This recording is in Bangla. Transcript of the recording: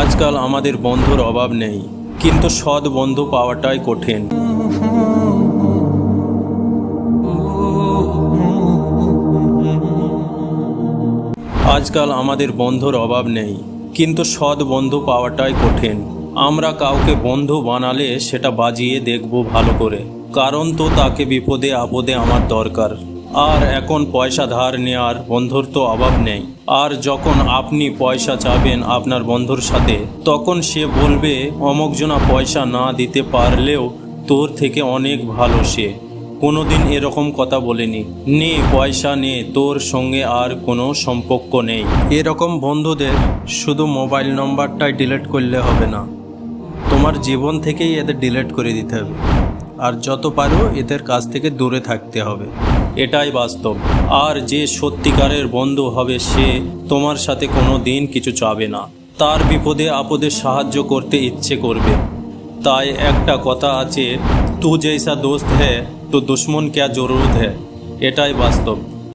আজকাল আমাদের বন্ধুর অভাব নেই, কিন্তু সৎ বন্ধু পাওয়াটাই কঠিন। আজকাল আমাদের বন্ধুর অভাব নেই, কিন্তু সৎ বন্ধু পাওয়াটাই কঠিন। আমরা কাউকে বন্ধু বানালে সেটা বাজিয়ে দেখব ভালো করে, কারণ তো তাকে বিপদে আপদে আমার দরকার। আর এখন পয়সা ধার নেওয়ার বন্ধুর তো অভাব নেই। আর যখন আপনি পয়সা চাবেন আপনার বন্ধুর সাথে, তখন সে বলবে অমুকজনা পয়সা না দিতে পারলেও তোর থেকে অনেক ভালো সে। কোনোদিন এরকম কথা বলেনি। নে, পয়সা নে, তোর সঙ্গে আর কোনো সম্পর্ক নেই। এরকম বন্ধুদের শুধু মোবাইল নম্বরটাই ডিলিট করলে হবে না। তোমার জীবন থেকেই এদের ডিলিট করে দিতে হবে। আর যত পারো এদের কাছ থেকে দূরে থাকতে হবে। এটাই বাস্তব। আর যে সত্যিকারের বন্ধু হবে সে তোমার সাথে কোনো দিন কিছু চাবে না। তার বিপদে আপদে সাহায্য করতে ইচ্ছে করবে। তাই একটা কথা আছে, তু জৈসা দোস্ত হ্যাঁ তো দুশ্মন ক্যা জরুরত হ্যাঁ এটাই বাস্তব।